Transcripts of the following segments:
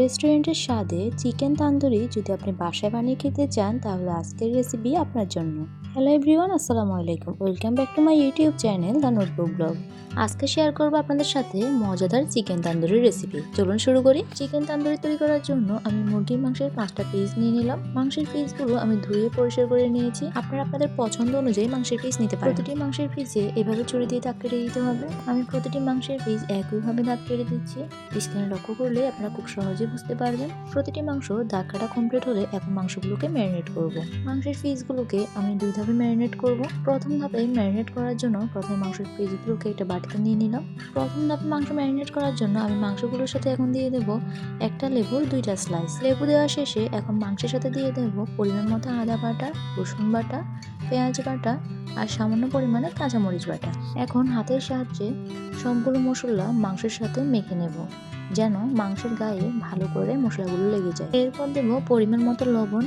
রেস্টুরেন্টের স্বাদে চিকেন তান্দুরি যদি আপনি বাসায় বানিয়ে খেতে চান, তাহলে আজকের রেসিপি আপনার জন্য। হ্যালো এভরিওয়ান আসসালামু আলাইকুম। Welcome back to my YouTube channel the notebook blog আজকে শেয়ার করব আপনাদের সাথে মজাদার চিকেন তান্দুরি রেসিপি চলুন শুরু করি। চিকেন তান্দুরি তৈরি করার জন্য আমি মুরগির মাংসের পাঁচটা পিস নিয়ে নিলাম। মাংসের পিসগুলো আমি ধুয়ে পরিষ্কার করে নিয়েছি। আপনারা আপনাদের পছন্দ অনুযায়ী মাংসের পিস নিতে পারেন। প্রতিটি মাংসের পিসে এভাবে ছুরি দিয়ে দাগ কেটে দিতে হবে। আমি প্রতিটি মাংসের পিস একইভাবে দাগ কেটে দিচ্ছি। স্ক্রিনে লক্ষ্য করলে আপনারা খুব সহজে বুঝতে পারবেন, প্রতিটি মাংস দাগ কাটা কমপ্লিট হলে এখন মাংসগুলোকে ম্যারিনেট করব। মাংসের পিসগুলোকে আমি দুই ধাপে ম্যারিনেট করব। প্রথম ধাপে ম্যারিনেট করার জন্য প্রথমে মাংসের পিসগুলোকে একটা বাটিতে নিয়ে নিলাম। প্রথম ধাপে মাংস ম্যারিনেট করার জন্য আমি মাংসগুলোর সাথে এখন দিয়ে দেব একটা লেবুর দুইটা স্লাইস লেবু দেওয়া শেষে এখন মাংসের সাথে দিয়ে দেব পরিমাণ মতো আদা বাটা, রসুন বাটা, পেঁয়াজ বাটা আর সামান্য পরিমাণে কাঁচামরিচ বাটা। এখন হাতের সাহায্যে সবগুলো মশলা মাংসের সাথে মেখে নেব। যেন মাংসের গায়ে ভালো করে মশলাগুলো লেগে যায়। এরপর দেবো পরিমাণ মতো লবণ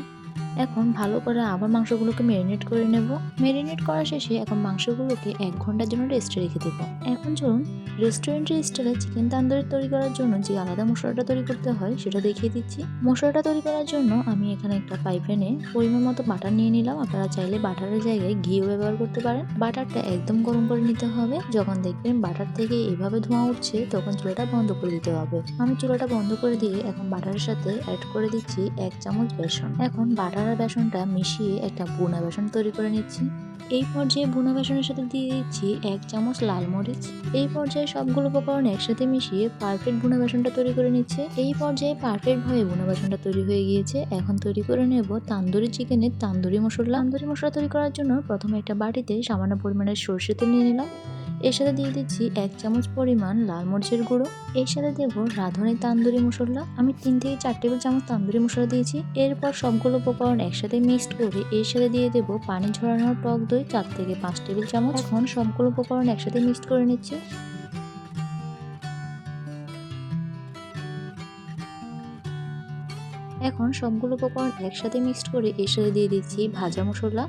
এখন ভালো করে আবার মাংসগুলোকে ম্যারিনেট করে নেব। ম্যারিনেট করা শেষে এখন মাংসগুলোকে এক ঘণ্টার জন্য রেস্টে রেখে দেবো। এখন চলুন রেস্টুরেন্টের স্টাইলে চিকেন তান্দুরি তৈরি করার জন্য যে আলাদা মশলাটা তৈরি করতে হয় সেটা দেখিয়ে দিচ্ছি। মশলাটা তৈরি করার জন্য আমি এখানে একটা পাইপেনে পরিমাণ মতো বাটার নিয়ে নিলাম। আপনারা চাইলে বাটারের জায়গায় ঘিও ব্যবহার করতে পারেন। বাটারটা একদম গরম করে নিতে হবে। যখন দেখবেন বাটার থেকে এভাবে ধোঁয়া উঠছে, তখন চুলাটা বন্ধ করে দিতে হবে। আমি চুলাটা বন্ধ করে দিয়ে এখন বাটারের সাথে অ্যাড করে দিচ্ছি এক চামচ বেসন। এখন বাটার আর বেসনটা মিশিয়ে একটা বুনা বেসন তৈরি করে নিচ্ছি। এই পর্যায়ে বুনা বেসনের সাথে দিয়ে দিচ্ছি এক চামচ লাল মরিচ। এই পর্যায়ে সবগুলো উপকরণ একসাথে মিশিয়ে পারফেক্ট বুনা বেসনটা তৈরি করে নিচ্ছে। এই পর্যায়ে পারফেক্ট ভাবে বুনা বেসনটা তৈরি হয়ে গিয়েছে। এখন তৈরি করে নেব তান্দুরি চিকেনের তান্দুরি মশলা তান্দুরি মশলা তৈরি করার জন্য প্রথমে একটা বাটিতে সামান্য পরিমাণের সর্ষে তেল নিয়ে নিলাম। এর সাথে দিয়ে দিচ্ছি এক চামচ পরিমাণ লাল মরিচের গুঁড়ো। এর সাথে দেবো রাঁধুনি তান্দুরি মশলা। আমি তিন থেকে চার টেবিল চামচ তান্দুরি মশলা দিয়েছি। এরপর সবগুলো উপকরণ একসাথে মিক্সড করে এর সাথে দিয়ে দেবো পানি ঝরানো টক দই চার থেকে পাঁচ টেবিল চামচ। এখন সবগুলো উপকরণ একসাথে মিক্সড করে নিচ্ছি। এখন সবগুলো উপকরণ একসাথে মিক্সড করে এর সাথে দিয়ে দিচ্ছি ভাজা মশলা।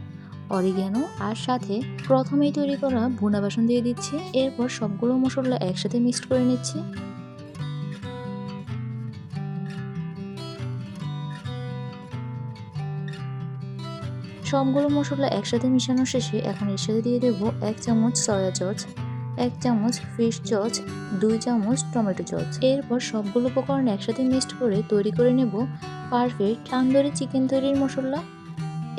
অরিগ্যানো আর সাথে প্রথমেই তৈরি করা ভুনা বাসন দিয়ে দিচ্ছি। এরপর সবগুলো মশলা একসাথে মিক্সড করে নিচ্ছি। সবগুলো মশলা একসাথে মিশানো শেষে এখন এর সাথে দিয়ে দেবো এক চামচ সয়া সস, এক চামচ ফিশ সস, দুই চামচ টমেটো সস। এরপর সবগুলো উপকরণ একসাথে মিক্সড করে তৈরি করে নেব পারফেক্ট তান্দুরি চিকেন তৈরির মশলা।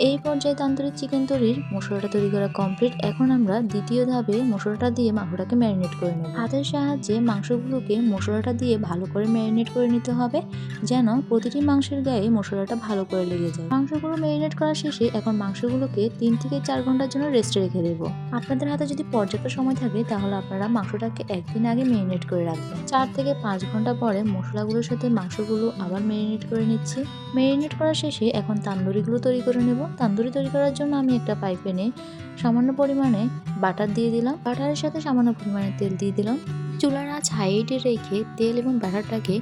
এই পর্যায়ে তান্দুরি চিকেন তৈরির মশলাটা তৈরি করা কমপ্লিট এখন আমরা দ্বিতীয় ধাপে মশলাটা দিয়ে মাংসটাকে ম্যারিনেট করে নেব। হাতের সাহায্যে মাংসগুলোকে মশলাটা দিয়ে ভালো করে ম্যারিনেট করে নিতে হবে, যেন প্রতিটি মাংসের গায়ে মশলাটা ভালো করে লেগে যায়। মাংসগুলো ম্যারিনেট করা শেষে এখন মাংসগুলোকে তিন থেকে চার ঘণ্টার জন্য রেস্টে রেখে দেবো। আপনাদের হাতে যদি পর্যাপ্ত সময় থাকে, তাহলে আপনারা মাংসটাকে একদিন আগে ম্যারিনেট করে রাখবেন। চার থেকে পাঁচ ঘণ্টা পরে মশলাগুলোর সাথে মাংসগুলো আবার ম্যারিনেট করে নিচ্ছি। ম্যারিনেট করা শেষে এখন তান্দুরিগুলো তৈরি করে নেব। তান্দুরি তৈরি করার জন্য আমি একটা পাইপেনে সামান্য পরিমাণে বাটার দিয়ে দিলাম। বাটারের সাথে সামান্য পরিমাণে তেল দিয়ে দিলাম। চুলার আঁচ হাইটে রেখে তেল এবং বাটারটাকে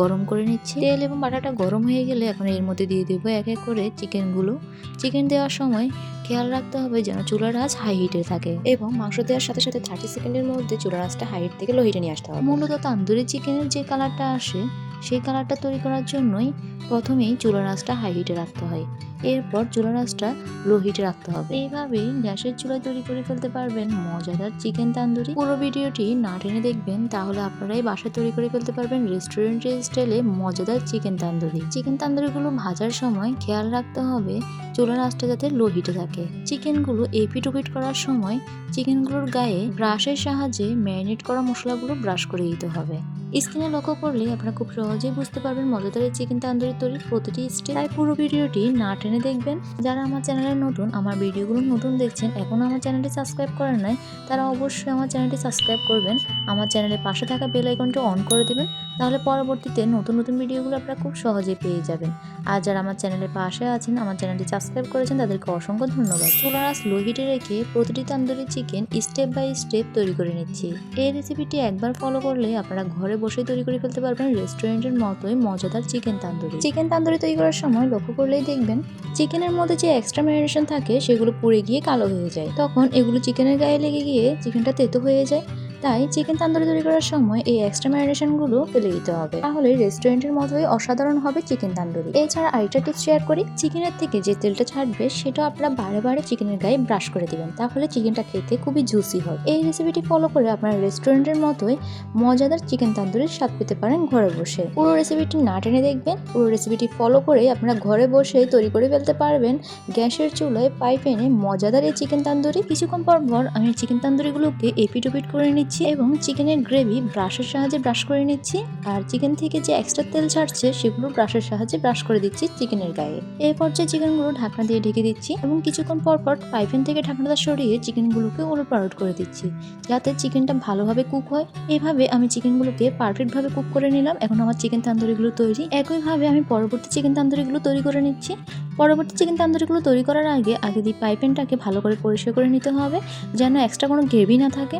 গরম করে নিচ্ছি। তেল এবং বাটারটা গরম হয়ে গেলে এখন এর মধ্যে দিয়ে দেবো এক এক করে চিকেনগুলো। চিকেন দেওয়ার সময় খেয়াল রাখতে হবে যেন চুলার আঁচ হাই হিটে থাকে এবং মাংস দেওয়ার সাথে সাথে থার্টি সেকেন্ডের মধ্যে চুলার আঁচটা হাই হিট থেকে লো হিটে নিয়ে আসতে হবে। মূলত তান্দুরি চিকেনের যে কালারটা আসে, সেই কালারটা তৈরি করার জন্যই প্রথমেই চুলার আঁচটা হাই হিটে রাখতে হয়। এরপর চুলার আঁচটা লো হিটে রাখতে হবে। এইভাবেই গ্যাসের চুলায় তৈরি করে ফেলতে পারবেন মজাদার চিকেন তান্দুরি। পুরো ভিডিওটি না টেনে দেখবেন তাহলে আপনারাই বাসা তৈরি করে ফেলতে পারবেন রেস্টুরেন্টের স্টাইলে মজাদার চিকেন তান্দুরি। চিকেন তান্দুরিগুলো ভাজার সময় খেয়াল রাখতে হবে চুলা আঁচটা যাতে লো হিটে থাকে। চিকেনগুলো এপিট ওপিট করার সময় চিকেনগুলোর গায়ে ব্রাশের সাহায্যে ম্যারিনেট করা মশলাগুলো ব্রাশ করে দিতে হবে। স্ক্রিনে লক্ষ্য করলে আপনারা খুব সহজেই বুঝতে পারবেন মজাদার এই চিকেন তান্দুরি তৈরির প্রতিটি স্টেপ তাই পুরো ভিডিওটি না টেনে দেখবেন। যারা আমার চ্যানেলে নতুন, আমার ভিডিওগুলো নতুন দেখছেন এখনও আমার চ্যানেলটি সাবস্ক্রাইব করেন নাই, তারা অবশ্যই আমার চ্যানেলটি সাবস্ক্রাইব করবেন। আমার চ্যানেলের পাশে থাকা বেল আইকনটা অন করে দেবেন, তাহলে পরবর্তীতে নতুন নতুন ভিডিওগুলো আপনারা খুব সহজেই পেয়ে যাবেন। আর যারা আমার চ্যানেলের পাশে আছেন, আমার চ্যানেলটি সাবস্ক্রাইব করেছেন, তাদেরকে অসংখ্য ধন্যবাদ। চুলার আঁচ লো হিটে রেখে প্রতিটি tandoori chicken step by step তৈরি করে নিচ্ছি। এই রেসিপিটি একবার ফলো করলে আপনারা ঘরে বসেই তৈরি করে ফেলতে পারবেন রেস্টুরেন্টের মতোই মজাদার চিকেন তান্দুরি। চিকেন তান্দুরি তৈরি করার সময় লক্ষ্য করলেই দেখবেন চিকেনের মধ্যে যে এক্সট্রা ম্যারিনেশন থাকে সেগুলো পুড়ে গিয়ে কালো হয়ে যায়। তখন এগুলো চিকেনের গায়ে লেগে গিয়ে চিকেনটা তেতো হয়ে যায়। তাই চিকেন তান্দুরি তৈরি করার সময় এই এক্সট্রা ম্যারিনেশনগুলো ফেলে দিতে হবে। তাহলে রেস্টুরেন্টের মতোই অসাধারণ হবে চিকেন তান্দুরি। এছাড়া আরেকটা টিপস শেয়ার করি, চিকেনের থেকে যে তেলটা ছাড়বে সেটা আপনারা বারে বারে চিকেনের গায়ে ব্রাশ করে দিবেন। তাহলে চিকেনটা খেতে খুবই জুসি হয়। এই রেসিপিটি ফলো করে আপনারা রেস্টুরেন্টের মতোই মজাদার চিকেন তান্দুরির স্বাদ পেতে পারেন ঘরে বসে। পুরো রেসিপিটি না টেনে দেখবেন, পুরো রেসিপিটি ফলো করে আপনারা ঘরে বসে তৈরি করে ফেলতে পারবেন গ্যাসের চুলায় পাইপ এনে মজাদার এই চিকেন তান্দুরি। কিছুক্ষণ পর পর আমি চিকেন তান্দুরিগুলোকে এপিট ওপিট করে নিচ্ছি। এবং চিকেনের গ্রেভি ব্রাশের সাহায্যে ব্রাশ করে নিচ্ছি। আর চিকেন থেকে যে এক্সট্রা তেল ছাড়ছে, সেগুলো ব্রাশের সাহায্যে ব্রাশ করে দিচ্ছি চিকেনের গায়ে। এই পর্যায়ে চিকেনগুলো ঢাকনা দিয়ে ঢেকে দিচ্ছি এবং কিছুক্ষণ পর পর পাইপেন থেকে ঢাকনাটা সরিয়ে চিকেনগুলোকে পালট করে দিচ্ছি, যাতে চিকেনটা ভালোভাবে কুক হয়। এভাবে আমি চিকেনগুলোকে পারফেক্টভাবে কুক করে নিলাম। এখন আমার চিকেন তান্দুরিগুলো তৈরি। একইভাবে আমি পরবর্তী চিকেন তান্দুরিগুলো তৈরি করে নিচ্ছি। পরবর্তী চিকেন তান্দুরিগুলো তৈরি করার আগে আগে দিয়ে পাইপেনটাকে ভালো করে পরিষ্কার করে নিতে হবে, যেন এক্সট্রা কোনো গ্রেভি না থাকে।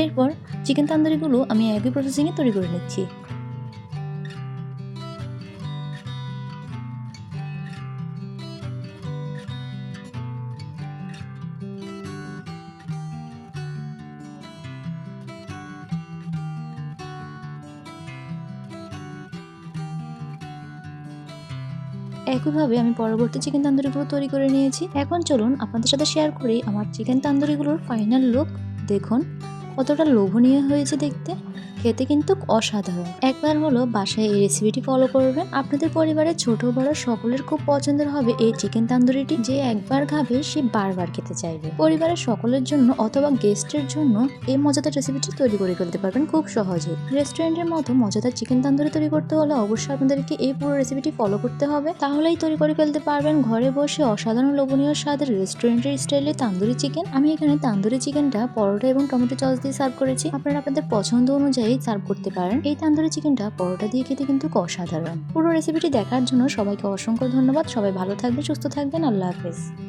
এরপর চিকেন তান্দুরিগুলো আমি একই প্রসেসিংয়ে তৈরি করে নিচ্ছি। একইভাবে আমি পরবর্তী চিকেন তান্দুরিগুলো তৈরি করে নিয়েছি। এখন চলুন আপনাদের সাথে শেয়ার করি আমার চিকেন তান্দুরিগুলোর ফাইনাল লুক দেখুন। কতটা লোভনীয় হয়েছে দেখতে? খেতে কিন্তু অসাধারণ। একবার হলো বাসায় এই রেসিপিটি ফলো করবেন। আপনাদের পরিবারের ছোট বড় সকলের খুব পছন্দের হবে এই চিকেন তান্দুরিটি যে একবার খাবে, সে বারবার খেতে চাইবে। পরিবারের সকলের জন্য অথবা গেস্টের জন্য এই মজাদার রেসিপিটি তৈরি করে ফেলতে পারবেন খুব সহজে রেস্টুরেন্টের মতো মজাদার চিকেন তান্দুরি তৈরি করতে হলে অবশ্যই আপনাদেরকে এই পুরো রেসিপিটি ফলো করতে হবে। তাহলেই তৈরি করে ফেলতে পারবেন ঘরে বসে অসাধারণ লোভনীয় স্বাদের রেস্টুরেন্টের স্টাইলে তান্দুরি চিকেন আমি এখানে তান্দুরি চিকেনটা পরোটা এবং টমেটো চস দিয়ে সার্ভ করেছি। আপনারা আপনাদের পছন্দ অনুযায়ী সার্ভ করতে পারেন। এই তান্দুরি চিকেনটা পরোটা দিয়ে খেতে কিন্তু অসাধারণ। পুরো রেসিপিটি দেখার জন্য সবাইকে অসংখ্য ধন্যবাদ। সবাই ভালো থাকবে সুস্থ থাকবেন। আল্লাহ হাফেজ।